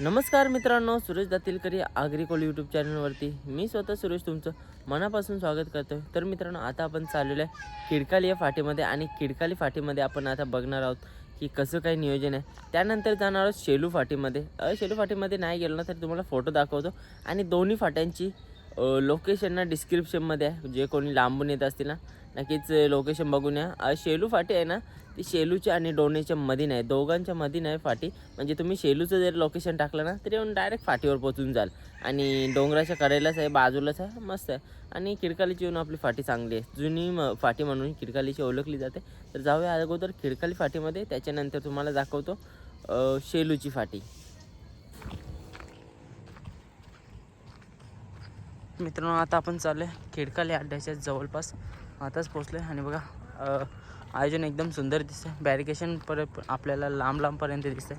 नमस्कार मित्रांनो सुरेश दातीलकरी आग्रिकोल यूट्यूब चॅनलवरती मी स्वतः सुरेश तुमचं मनापासून स्वागत करतो तर मित्रांनो आता आपण चाललेलो आहे किडकाली या फाटीमध्ये आणि किडकाली फाटीमध्ये आपण आता बघणार आहोत की कसं काय नियोजन आहे. त्यानंतर जाणार आहोत शेलू फाटीमध्ये. अ, शेलू फाटीमध्ये नाही गेलो ना तर तुम्हाला फोटो दाखवतो. आणि दोन्ही फाट्यांची लोकेशन ना डिस्क्रिप्शनमध्ये आहे. जे कोणी लांबून येत असतील ना नक्कीच लोकेशन बघून या. शेलू फाटी आहे ना ती शेलूच्या आणि डोणेच्या मधी नाही दोघांच्या मधी नाही फाटी. म्हणजे तुम्ही शेलूचं जर लोकेशन टाकलं ना तरी येऊन डायरेक्ट फाटीवर पोचून जाल. आणि डोंगराच्या कडेलाच आहे बाजूलाच आहे मस्त आहे. आणि किडकालीची येऊन आपली फाटी चांगली आहे. जुनी म फाटी म्हणून किडकालीची ओळखली जाते. तर जाऊया अगोदर खिडकाली फाटीमध्ये त्याच्यानंतर तुम्हाला दाखवतो शेलूची फाटी. मित्रांनो आता आपण चाललो आहे खिडकाली अड्ड्याच्या जवळपास. आताच पोचलो आहे आणि बघा आयोजन एकदम सुंदर दिसतं बॅरिकेशन परत आपल्याला लांब लांबपर्यंत दिसतं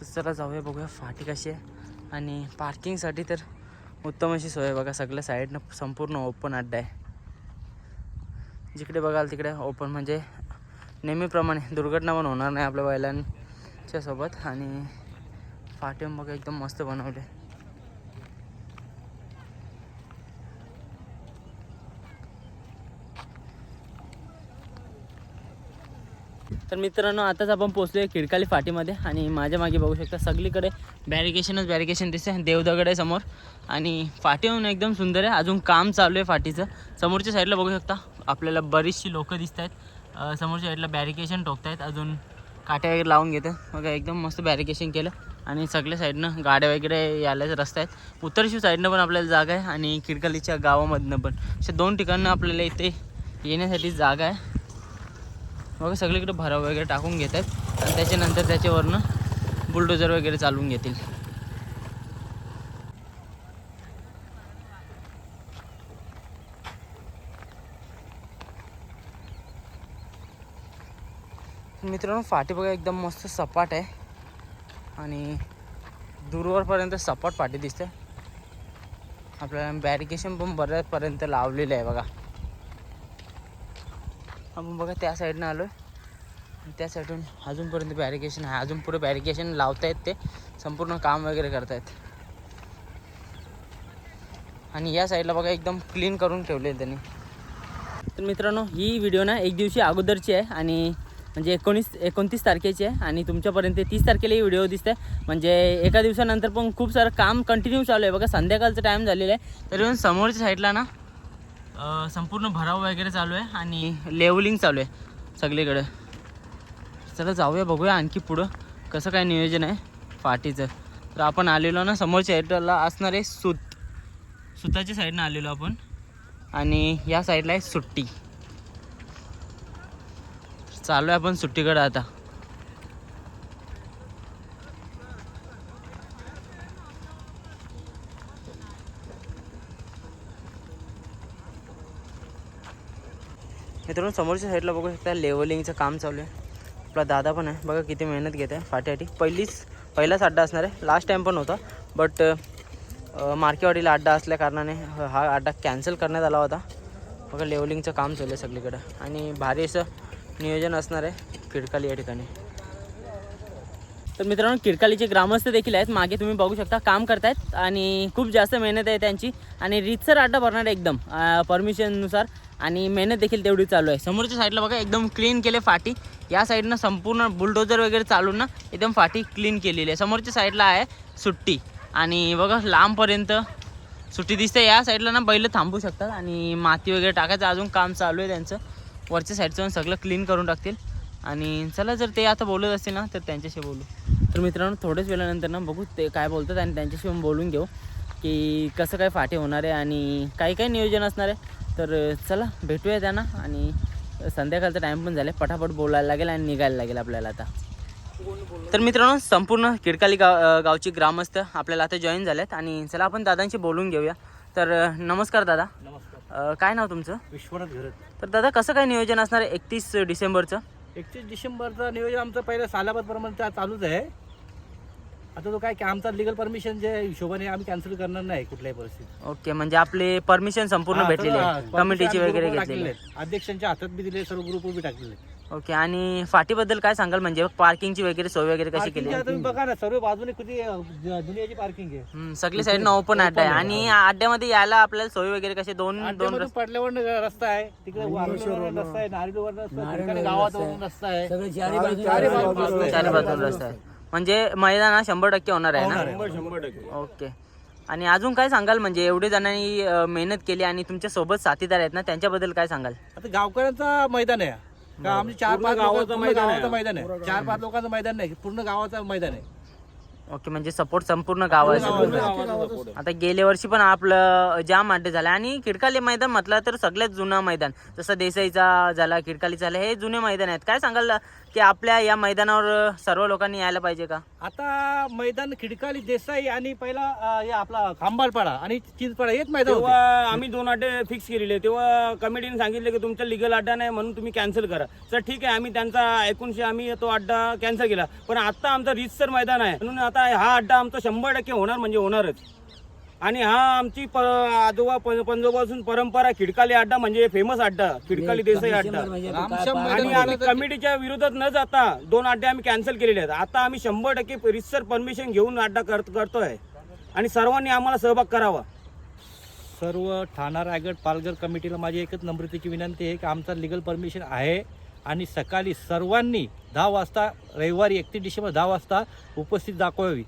तर चला जाऊया बघूया फाटी कशी आहे. आणि पार्किंगसाठी तर उत्तम अशी सोय बघा सगळ्या साईडनं संपूर्ण ओपन अड्डा आहे. जिकडे बघाल तिकडे ओपन म्हणजे नेहमीप्रमाणे दुर्घटना पण होणार नाही आपल्या बैलांच्या सोबत. आणि फाटे बघा एकदम मस्त बनवले तर मित्रांनो आताच आपण पोचलो आहे खिडकाली फाटीमध्ये आणि माझ्या मागे बघू शकता सगळीकडे बॅरिकेशनच बॅरिकेशन दिसते देवदगड आहे समोर. आणि फाटी एकदम सुंदर आहे. अजून काम चालू आहे फाटीचं. समोरच्या साईडला बघू शकता आपल्याला बरीचशी लोकं दिसत आहेत. समोरच्या साईडला बॅरिकेशन ठोकत आहेत अजून काट्या वगैरे लावून घेतात मग एकदम मस्त बॅरिकेशन केलं. आणि सगळ्या साईडनं गाड्या वगैरे यायलाच रस्ता आहेत. उत्तरशिव साईडनं पण आपल्याला जागा आहे. आणि खिडकालीच्या गावामधनं पण. अशा दोन ठिकाणं आपल्याला इथे येण्यासाठी जागा आहे. बघा सगळीकडे भराव वगैरे टाकून घेत आहेत. आणि त्याच्यानंतर त्याच्यावरनं बुलडोजर वगैरे चालवून घेतील. मित्रांनो फाटी बघा एकदम मस्त सपाट आहे. आणि दूरवरपर्यंत सपाट फाटी दिसते. आपल्याला बॅरिकेशन पण बऱ्याचपर्यंत लावलेलं आहे बघा. आपण बघा त्या साईडनं आलो आहे त्या अजूनपर्यंत बॅरिकेशन आहे. अजून पुढे बॅरिकेशन लावतायत ते. संपूर्ण काम वगैरे करतायत. आणि या साईडला बघा एकदम क्लीन करून ठेवले त्यांनी. तर मित्रांनो ही व्हिडिओ ना एक दिवशी अगोदरची आहे आणि म्हणजे एकोणीस एकोणतीस तारखेची आहे आणि तुमच्यापर्यंत तीस तारखेला ही व्हिडिओ दिसते म्हणजे एका दिवसानंतर पण खूप सारं काम कंटिन्यू चालू आहे. बघा संध्याकाळचं टाईम झालेलं आहे. तरी पण समोरच्या साईडला ना संपूर्ण भराव वगैरे चालू आहे आणि लेवलिंग चालू आहे सगळीकडे. चला जाऊया बघूया आणखी पुढं कसं काय नियोजन आहे फाटीचं तर आपण आलेलो ना समोरच्या साईडला असणार आहे सूत. सुताच्या साईडनं आलेलो आपण. आणि या साईडला आहे सुट्टी. चालू आहे आपण सुट्टीकडे आता. मित्रांनो समोरच्या साईडला बघू शकता लेवलिंगचं काम चालू आहे. आपला दादा पण आहे. बघा किती मेहनत घेत आहे फाट्यासाठी. पहिलीच पहिलाच अड्डा असणार आहे. लास्ट टाईम पण होता. बट मार्केवाडीला अड्डा असल्या कारणाने हा अड्डा कॅन्सल करण्यात आला होता. बघा लेवलिंगचं काम चालू आहे सगळीकडं. आणि भारी असं नियोजन असणार आहे किडकाली या ठिकाणी. तर मित्रांनो किडकालीचे ग्रामस्थ देखील आहेत. मागे तुम्ही बघू शकता काम करतायत. आणि खूप जास्त मेहनत आहे त्यांची. आणि रीतसर अड्डा भरणार आहे एकदम. परमिशननुसार आणि मेहनत देखील तेवढी चालू आहे. समोरच्या साईडला बघा एकदम क्लीन केले फाटी. या साईडनं संपूर्ण बुलडोजर वगैरे चालून ना एकदम फाटी क्लीन केलेली आहे. समोरच्या साईडला आहे सुट्टी. आणि बघा लांबपर्यंत सुट्टी दिसते. या साईडला ना बैल थांबू शकतात आणि माती वगैरे टाकायचं. अजून काम चालू आहे त्यांचं. वरच्या साईडचं पण सगळं क्लीन करून टाकतील. आणि चला जर ते आता बोलत असतील ना तर त्यांच्याशी बोलू. तर मित्रांनो थोड्याच वेळानंतर ना बघू ते काय बोलतात आणि त्यांच्याशी बोलून घेऊ की कसं काय फाटे होणार आहे आणि काही काही नियोजन असणार आहे. तर चला भेटूया त्यांना आणि संध्याकाळचा टाईम पण झाला पटापट बोलायला लागेल आणि निघायला लागेल आपल्याला आता. तर मित्रांनो संपूर्ण किडकाली गाव गावची ग्रामस्थ आपल्याला आता जॉईन झालेत आणि चला आपण दादांशी बोलून घेऊया. तर नमस्कार दादा. नमस्कार. काय नाव तुमचं? विश्वनाथ घरत. तर दादा कसं काय नियोजन असणार आहे एकतीस डिसेंबरचं? एकतीस डिसेंबरचं नियोजन आमचं पहिलं सालाबादप्रमाणे त्या चालूच आहे. आता तो काय की आमचा लिगल परमिशन जे हिशोबाने आम्ही कॅन्सल करणार नाही कुठल्याही परिस्थितीत. ओके म्हणजे आपले परमिशन संपूर्ण हा, भेटलेली आहे. हा, कमिटीची वगैरे घेतलेली टाकलेले आहे. आहेत. अध्यक्षांच्या हातात बी दिले सर्व ग्रुप बी टाकलेले आहेत. ओके आणि फाटीबद्दल काय सांगाल? म्हणजे पार्किंगची वगैरे सोय वगैरे कशी केली? तुम्ही बघा ना सर्व बाजूने किती अ, ज- दुनियाची पार्किंग आहे. हम्म, सगळी साईडनं ओपन अड्डा आहे. आणि अड्ड्यामध्ये यायला आपल्याला सोय वगैरे कशी? दोन दोन अड्ड्यामधून रस्ते पडल्यावर रस्ता आहे. तिकडे रस्ता आहे रस्ता आहे गावातवरून रस्ता आहे. सगळे चारी बाजू चारी बाजूने रस्ता आहे. चारी बाजून रस्ता आहे. म्हणजे मैदान हा शंभर टक्के होणार आहे ना. शंभर टक्के. ओके. आणि अजून काय सांगाल? म्हणजे एवढे जणांनी अं, मेहनत केली आणि तुमच्यासोबत साथीदार आहेत ना त्यांच्याबद्दल काय सांगाल? आता गावकऱ्यांचा मैदान आहे. का आमचे चार पाच लोकं- गावाचं पूर्ण मैदान आहे. गावाचं मैदान आहे. चार पाच लोकांचं मैदान नाही पूर्ण गावाचं मैदान आहे. ओके म्हणजे सपोर्ट संपूर्ण गावाचा आता गेल्या वर्षी पण आपलं जाम अड्डे झाले. आणि खिडकाली मैदान म्हटलं तर सगळ्यात जुनं मैदान. जसं देसाईचा झाला खिडकाली झाला हे जुने मैदान आहेत. काय सांगाल की आपल्या या मैदानावर सर्व लोकांनी यायला पाहिजे का? आता मैदान खिडकाली देसाई आणि पहिला हे आपला खांबालपाडा आणि चिंचपाडा हेच मैदान होते. तेव्हा आम्ही दोन अड्डे फिक्स केलेले. तेव्हा कमिटीने सांगितले की तुमचा लिगल अड्डा नाही म्हणून तुम्ही कॅन्सल करा. तर ठीक आहे आम्ही त्यांचा ऐकूनशे आम्ही तो अड्डा कॅन्सल केला. पण आता आमचा रितसर मैदान आहे. म्हणून आता हा अड्डा आमचा शंभर टक्के होणार म्हणजे होणारच. आणि हा आमची प आजोबा पं- पंजोबापासून परंपरा खिडकाली अड्डा म्हणजे फेमस अड्डा खिडकाली देसाई अड्डा. रामश्याम आणि मैदान आम्ही कमिटीच्या विरोधात न जाता दोन अड्डे आम्ही कॅन्सल केलेले आहेत. आता आम्ही शंभर टक्के रितसर परमिशन घेऊन अड्डा करत करतोय. आणि सर्वांनी आम्हाला सहभाग करावा. सर्व ठाणा रायगड पालघर कमिटीला माझी एकच नम्रतेची विनंती आहे की आमचा लिगल परमिशन आहे. आणि सकाळी सर्वांनी दहा वाजता रविवारी एकतीस डिसेंबर दहा वाजता उपस्थित दाखवावी.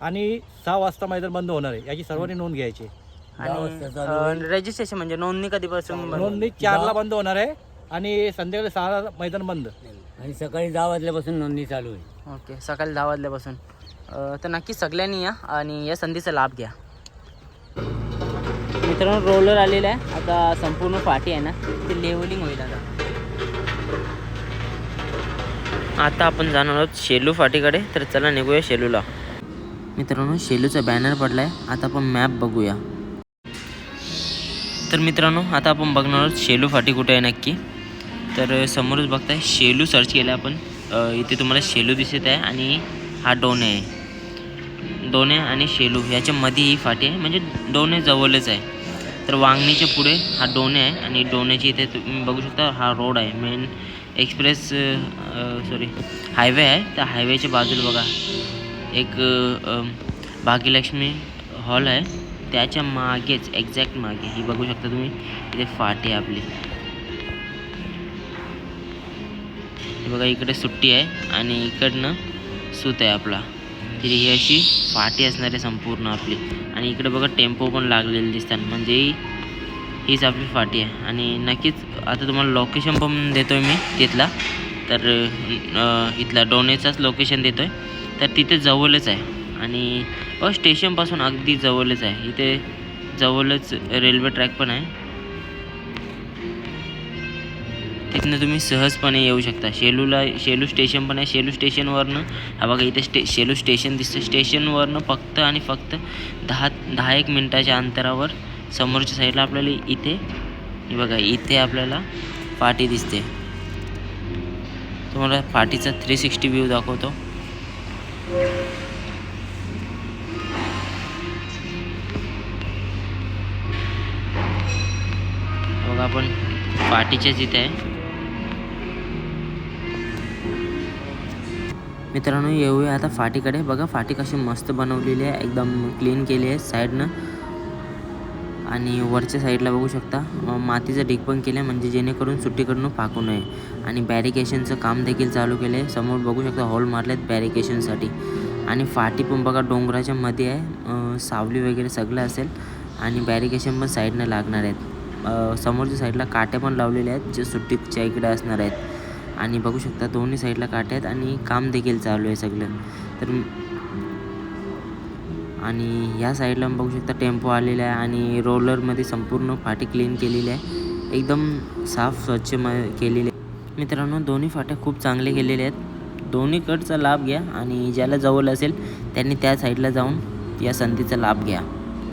आणि सहा वाजता मैदान बंद होणार आहे. याची सर्वांनी नोंद घ्यायची आहे. आणि रजिस्ट्रेशन म्हणजे नोंदणी कधीपासून? नोंदणी चारला बंद होणार आहे आणि संध्याकाळी सहाला मैदान बंद. आणि सकाळी दहा वाजल्यापासून नोंदणी चालू आहे ओके सकाळी दहा वाजल्यापासून. तर नक्की सगळ्यांनी या आणि या संधीचा लाभ घ्या. मित्रांनो रोलर आलेला आहे. आता संपूर्ण पाठी आहे ना ते लेवलिंग होईल आता. आता आपण जाणार आहोत शेलू फाटीकडे. तर चला निघूया शेलूला. मित्रांनो शेलूचा बॅनर पडला आहे आता आपण मॅप बघूया. तर मित्रांनो आता आपण बघणार आहोत शेलू फाटी कुठे आहे नक्की. तर समोरच बघताय शेलू सर्च केलं आपण. इथे तुम्हाला शेलू दिसत आहे आणि हा डोणे आहे. डोणे आणि शेलू ह्याच्यामध्ये ही फाटी आहे. म्हणजे डोणे जवळच आहे. तर वांगणीच्या पुढे हा डोणे आहे आणि डोण्याची इथे तुम्ही बघू शकता हा रोड आहे. मेन एक्सप्रेस सॉरी हायवे आहे. त्या हायवेच्या बाजूला बघा एक भाग्यलक्ष्मी हॉल आहे. त्याच्या मागेच एक्झॅक्ट मागे ही बघू शकता तुम्ही इथे फाटी आहे आपली. हे बघा इकडे सुट्टी आहे आणि इकडनं सूत आहे आपला. तर ही अशी फाटी असणार आहे संपूर्ण आपली. आणि इकडे बघा टेम्पो पण लागलेले दिसतात. म्हणजे ही- हीच आपली फाटी आहे. आणि नक्कीच आता तुम्हाला लोकेशन पण देतो आहे मी तिथला. तर इथला डोनेचाच लोकेशन देतो आहे तर तिथे जवळच आहे. आणि स्टेशनपासून अगदी जवळच आहे. इथे जवळच रेल्वे ट्रॅक पण आहे. तिथनं तुम्ही सहजपणे येऊ शकता. शेलूला शेलू स्टेशन पण आहे. शेलू स्टेशनवरनं हा बघा इथे स्टे शेलू स्टेशन दिसतं स्टेशनवरनं फक्त आणि फक्त दहा दहा एक मिनटाच्या अंतरावर समोरच्या साईडला आपल्याला इथे बघा इथे आपल्याला फाटी दिसते. तुम्हाला फाटीचा थ्री सिक्स्टी व्ह्यू दाखवतो. बघा आपण पाठीच्या जिथे आहे. मित्रांनो येऊया आता फाटीकडे. बघा फाटी कशी मस्त बनवलेली आहे. एकदम क्लीन केली आहे साईडनं आणि वरच्या साईडला बघू शकता मातीचं ढीक पण केलं आहे म्हणजे जेणेकरून सुट्टीकडून फाकू नये. आणि बॅरिकेशनचं काम देखील चालू केलं आहे समोर बघू शकता हॉल मारले आहेत बॅरिकेशनसाठी आणि फाटी पण बघा डोंगराच्या मध्ये आहे. सावली वगैरे सगळं असेल. आणि बॅरिकेशन पण साईडनं लागणार आहेत. समोरच्या साईडला काट्या पण लावलेल्या आहेत जे सुट्टीच्या इकडे असणार आहेत. आणि बघू शकता दोन्ही साईडला काट्या आहेत आणि काम देखील चालू आहे सगळं. तर आणि ह्या साईडला बघू शकता टेम्पो आलेला आहे आणि रोलरमध्ये संपूर्ण फाटी क्लीन केलेली आहे. एकदम साफ स्वच्छ म केलेली आहे. मित्रांनो दोन्ही फाट्या खूप चांगले केलेल्या आहेत. दोन्हीकडचा लाभ घ्या आणि ज्याला जवळ असेल त्यांनी त्या साईडला जाऊन या संधीचा लाभ घ्या.